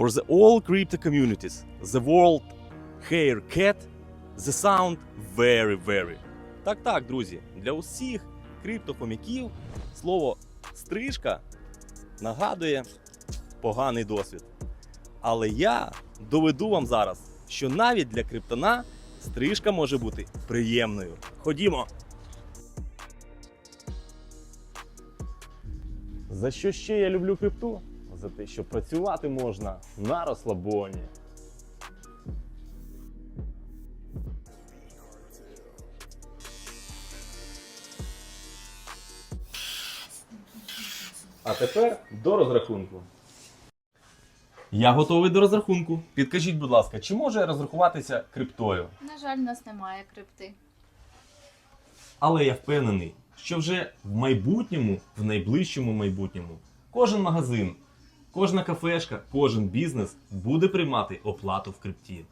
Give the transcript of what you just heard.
For the all crypto communities, the world haircut, the sound very very. Так, так, друзі, для усіх криптохомяків слово стрижка нагадує поганий досвід. Але я доведу вам зараз, що навіть для криптона стрижка може бути приємною. Ходімо! За що ще я люблю крипту? За те, що працювати можна на розслабоні. А тепер до розрахунку. Я готовий до розрахунку. Підкажіть, будь ласка, чи можу я розрахуватися криптою? На жаль, у нас немає крипти. Але я впевнений, що вже в майбутньому, в найближчому майбутньому, кожен магазин, кожна кафешка, кожен бізнес буде приймати оплату в крипті.